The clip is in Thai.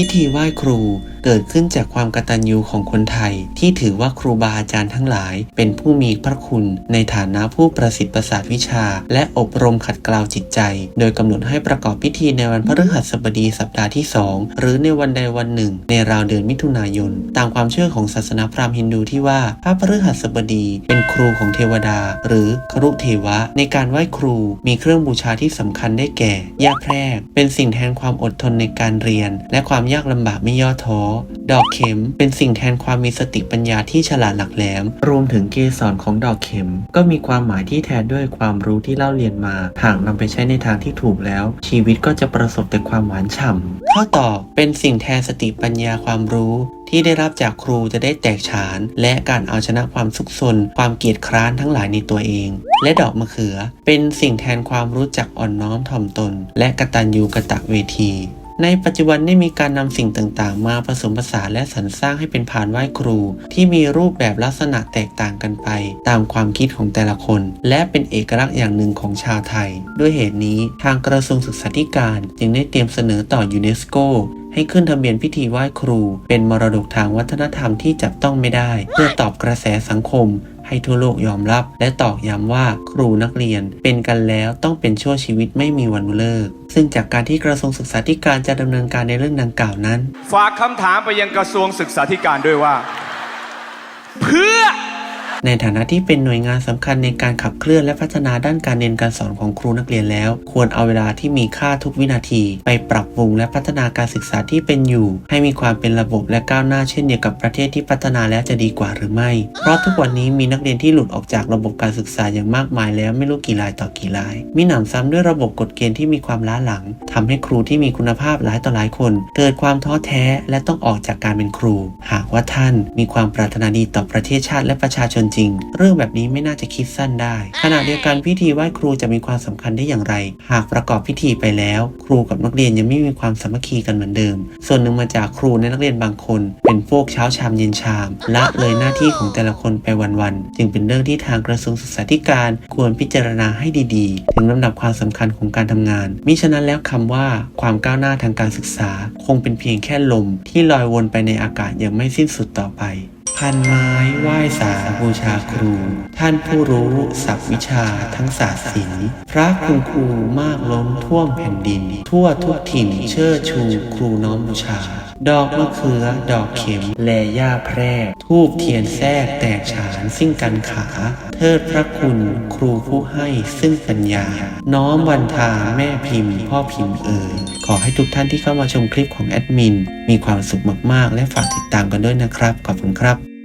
พิธีไหว้ครูเกิดขึ้นจากความกตัญญูของคนไทย ที่ถือว่าครูบาอาจารย์ทั้งหลาย เป็นผู้มีพระคุณ ในฐานะผู้ประสิทธิ์ประสาทวิชา และอบรมขัดเกลาจิตใจ โดยกำหนดให้ประกอบพิธีในวันพฤหัสบดีสัปดาห์ที่ 2 หรือในวันใดวันหนึ่ง ในราวเดือนมิถุนายน ตามความเชื่อของศาสนาพราหมณ์ฮินดูที่ว่าพระพฤหัสบดี เป็นครูของเทวดา หรือครุเทวะ ในการไหว้ครูมีเครื่องบูชาที่สำคัญได้แก่ยาแพรกเป็นสิ่งแทนความอดทนในการเรียน และความยากลำบากไม่ย่อท้อดอกเข็มเป็นสิ่งแทนความมีสติปัญญาที่ฉลาดหลักแหลม รวมถึงเกสรของดอกเข็ม ก็มีความหมายที่แทนด้วยความรู้ที่เล่าเรียนมา หากนำไปใช้ในทางที่ถูกแล้ว ชีวิตก็จะประสบแต่ความหวานฉ่ำข้อต่อเป็นสิ่งแทนสติปัญญาความรู้ที่ได้รับจากครูจะได้แตกฉาน และการเอาชนะความสุขสน ความเกียจคร้านทั้งหลายในตัวเอง และดอกมะเขือ เป็นสิ่งแทนความรู้จักอ่อนน้อมถ่อมตน และกะตัญญูกะตะเวที ในปัจจุบันได้มีการนำสิ่งต่างๆ มาผสมผสานและสรรสร้างให้เป็นพานไหว้ครู ที่มีรูปแบบลักษณะแตกต่างกันไป ตามความคิดของแต่ละคน และเป็นเอกลักษณ์อย่างหนึ่งของชาวไทย ด้วยเหตุนี้ทางกระทรวงศึกษาธิการจึงได้เตรียมเสนอต่อยูเนสโกให้ขึ้นทะเบียนพิธีไหว้ครู เป็นมรดกทางวัฒนธรรมที่จับต้องไม่ได้ เพื่อตอบกระแสสังคม ให้ทั่วโลกยอมรับ และตอกย้ำว่าครูนักเรียนเป็นกันแล้วต้องเป็นชั่วชีวิตไม่มีวันเลิก ซึ่งจากการที่กระทรวงศึกษาธิการจะดำเนินการในเรื่องดังกล่าวนั้น ฝากคำถามไปยังกระทรวงศึกษาธิการด้วยว่า เพื่อ ในฐานะที่เป็นหน่วยงานสำคัญในการขับเคลื่อนและพัฒนาด้านการเรียนการสอนของครูนักเรียนแล้ว ควรเอาเวลาที่มีค่าทุกวินาที ไปปรับปรุงและพัฒนาการศึกษาที่เป็นอยู่ ให้มีความเป็นระบบและก้าวหน้าเช่นเดียวกับประเทศที่พัฒนาแล้วจะดีกว่าหรือไม่ เพราะทุกวันนี้มีนักเรียนที่หลุดออกจากระบบการศึกษาอย่างมากมายแล้วไม่รู้กี่รายต่อกี่ราย มีหนำซ้ำด้วยระบบกฎเกณฑ์ที่มีความล้าหลังทำให้ครูที่มีคุณภาพหลายต่อหลายคน เกิดความท้อแท้และต้องออกจากการเป็นครู หากว่าท่านมีความปรารถนาดีต่อประเทศชาติและประชาชนจริง เรื่องแบบนี้ไม่น่าจะคิดสั้นได้ ขณะเดียวกันพิธีไหว้ครูจะมีความสำคัญได้อย่างไร หากประกอบพิธีไปแล้ว ครูกับนักเรียนยังไม่มีความสามัคคีกันเหมือนเดิม ส่วนหนึ่งมาจากครูและนักเรียนบางคน เป็นพวกเช้าชามเย็นชามละเลยหน้าที่ของแต่ละคนไปวันๆจึงเป็นเรื่องที่ทางกระทรวงศึกษาธิการควรพิจารณาให้ดีๆ ถึงลำดับความสำคัญของการทำงาน มิฉะนั้นแล้วคำว่าความก้าวหน้าทางการศึกษา คงเป็นเพียงแค่ลมที่ลอยวนไปในอากาศอย่างไม่สิ้นสุดต่อไป พันไม้ไหว้สาบูชาครู ท่านผู้รู้ศักวิชาทั้งศาสตร์ศิลป์พระคุณครูมากล้นท่วมแผ่นดิน ทั่วทุกถิ่นเชิดชูครูน้อมบูชา ดอกมะเขือดอกเข็ม แลย่าแพรกทูบเทียนแทรกแตกฉานซึ่งกันขา เทิดพระคุณครูผู้ให้ซึ่งปัญญา น้อมวันทาแม่พิมพ์พ่อพิมพ์เอ่ย ขอให้ทุกท่านที่เข้ามาชมคลิปของแอดมินมีความสุขมากๆ และฝากติดตามกันด้วยนะครับ ขอบคุณครับ